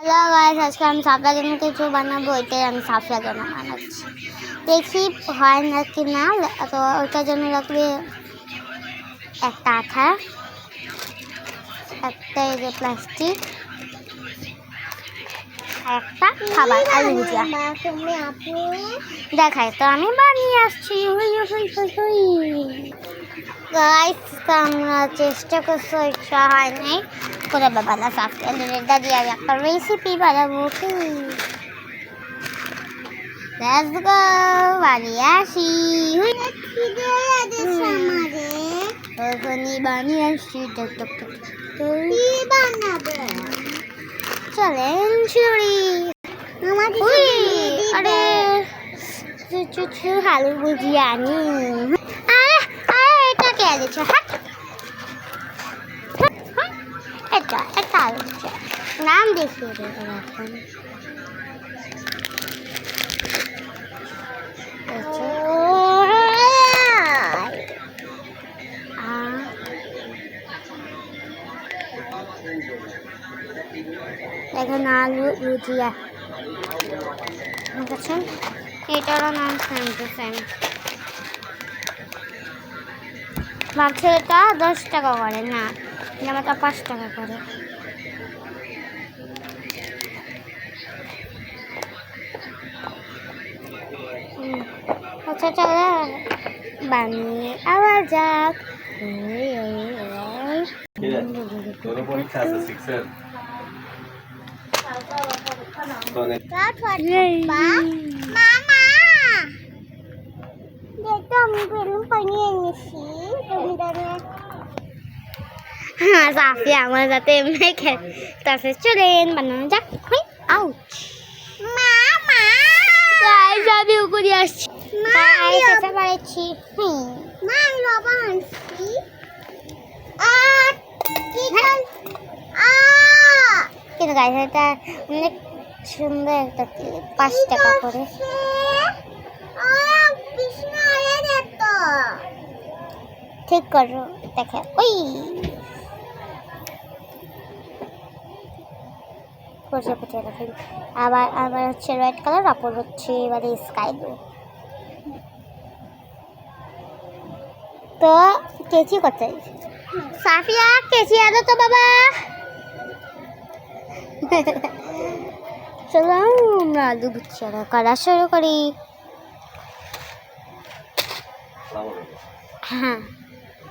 Hello guys আজকে আমি সাপলার জন্য কিছু বানাবো ওইটাই আমি সাপলার জন্য বানাচ্ছি। দেখি, হয় না কি না, তো ওইটার জন্য লাগবে একটা আঠা, একটা এই যে প্লাস্টিক একটা খাবার আলু দেখাই, তো আমি বানিয়ে আসছি হুই হুই। গাইস আমরা চেষ্টা করছি ইচ্ছা হয় নাই বাবা সাবস্ক্রাইব দাদি আর একটা রেসিপি বানাবো কি? লেটস গো বানিয়ে আসি। হুই ওখানে বানিয়ে আসছি টক টক টক চলেন ছুরি উই, আরে চু চু আনি আরে আরে এটা কে দিচ্ছে হাট হাট, হাট। এটা এটা ভুজিয়া নাম দেখিয়ে দেবো এখন। দেখুন আলু ঠিক আছে এটারও নাম সেম টু ভাবছে এটা দশ টাকা করে না জামাটা পাঁচ টাকা করে। আচ্ছা চলো বানিয়ে আবার যাক পরীক্ষা আছে সিক্সের মামা দেখো আমি বেলুন বানিয়ে এনেছি হ্যাঁ আমার সাথে এমনি খেল তারপরে চলেন বানানো যাক হুই আউচ মামা গাইস আমি উপরে আসছি। গাইস এসে পড়েছি হুম। মা আমি লবণ আনছি আ কি আ কিন্তু গাইস এটা অনেক সুন্দর একটা পাঁচ টাকা করে। ঠিক করো দেখে ওই। পচে পচে রাখি আবার আবার হচ্ছে রেড কালার অপর হচ্ছে এবারে স্কাই ব্লু তো, কেচি করতে সাফিয়া, কেচি আনো তো বাবা। চলো, আমরা আলু গুচ্ছি করা শুরু করি। হ্যাঁ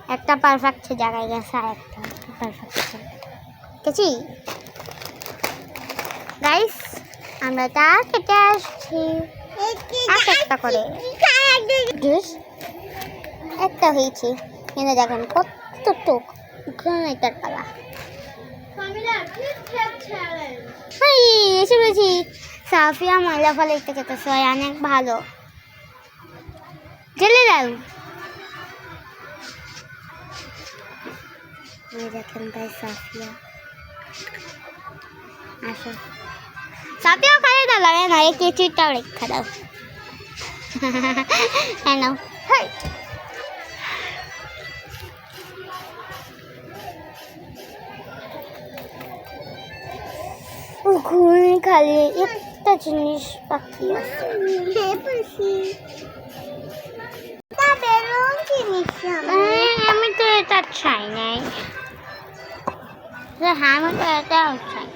একটা পারফেক্ট জায়গায় গেছে আর একটা পারফেক্ট কেছি গাইস আমরা তা কেটে আসছি। এক একটা করে। জুস একটা হয়েছে। এনে দেখেন কত টুক। ঘুমাইটার পালা। হাই, এসে পেয়েছি সাফিয়া ময়লা ফলে একটু খেতেছে হয় অনেক ভালো। জেলে দাও। দেখেন তাই সাফিয়া। আসো। সাফিয়াও খালি না লাগে না এই কেচিটাও রেখে দাও হাই ওখানে খালি একটা জিনিস হ্যাঁ, আমি তো এটা চাই নাই আমি তো এটাও চাই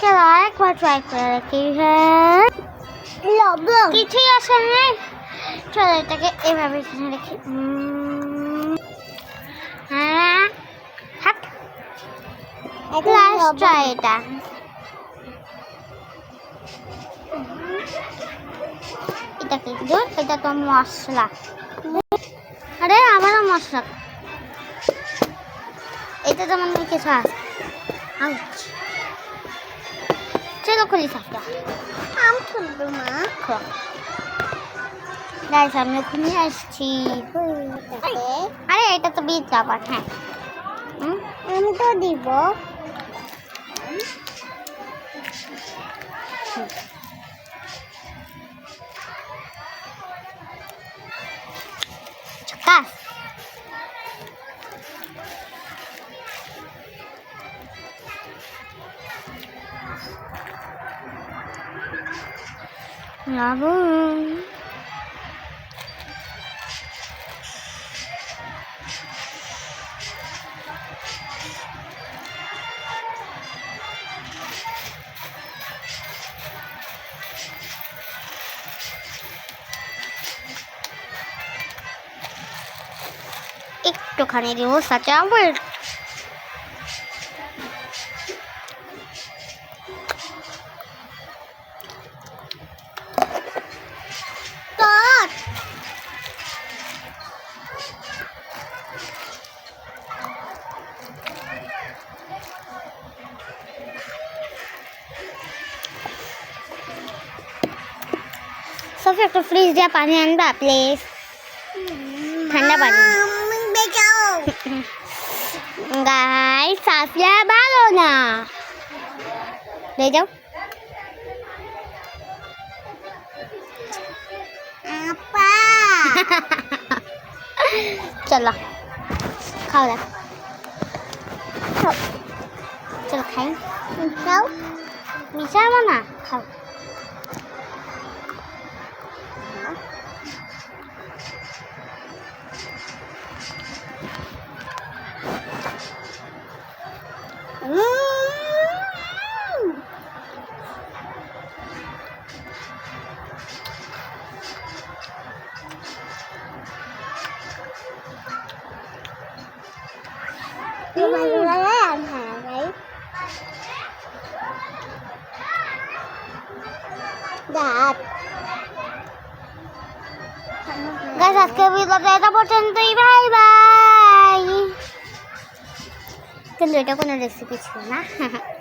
চলো আরেকবার ট্রাই করে রাখি হ্যাঁ কিছুই আসে না চলো এটাকে এভাবে এখানে রেখে হ্যাঁ হাট লাস্ট ট্রাই এটা এটা। কি এটা তো মশলা। আরে আমারও মশলা। এটা তো মানে কিছু আছে। চলো খুলি সাপটা। আম খুলবো মা। ওখানে আসছি। আরে, এটা তো বীজ আবার হ্যাঁ। আমি তো দিব। লবণ একটুখানি দিব সাচা ওয়েট সব একটু ফ্রিজ দিয়ে পানি আনবা প্লিজ ঠান্ডা পানি গাই সাফিয়া ভালো না ले जाओ चलो खाओ ला खाओ चलो खाएं खाओ मीठा बना ভিডিওটা এটা পর্যন্তই বাই বাই কিন্তু এটা কোনো রেসিপি ছিল না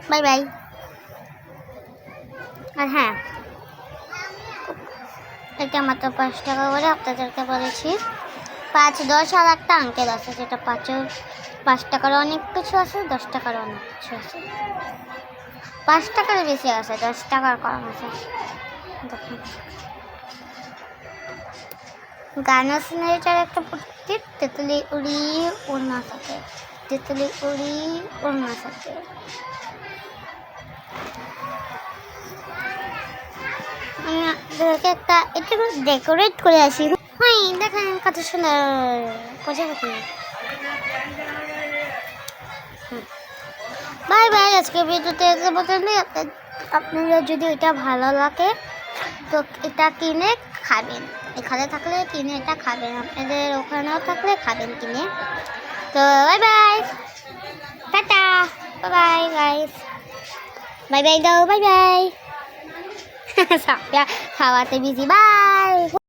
বাই বাই আর হ্যাঁ এটা মাত্র পাঁচ টাকা করে আপনাদেরকে বলেছি। পাঁচ, দশ আর একটা আঙ্কেল আছে, যেটা পাঁচের পাঁচ টাকার অনেক কিছু আছে, দশ টাকার অনেক কিছু আছে। পাঁচ টাকার বেশি আছে, দশ টাকার কম আছে। দেখুন। গানা সিনারিটার একটা প্রতি তেঁতুলি উড়ি উড়না থাকে তেঁতুলি উড়ি উড়না থাকে একটা, একটু ডেকোরেট করে আসি। হ্যাঁ দেখেন কত সুন্দর। প্রজাপতি বাই বাই, আজকে ভিডিওতে এসে পর্যন্তই। আপনার- যদি এটা ভালো লাগে, তো এটা কিনে খাবেন। এখানে থাকলে কিনে এটা খাবেন। আপনাদের ওখানেও থাকলে খাবেন কিনে। তো bye bye. Tata. Bye guys bye bye দাও, বাই বাই। খাওয়াতে বিজি বাই।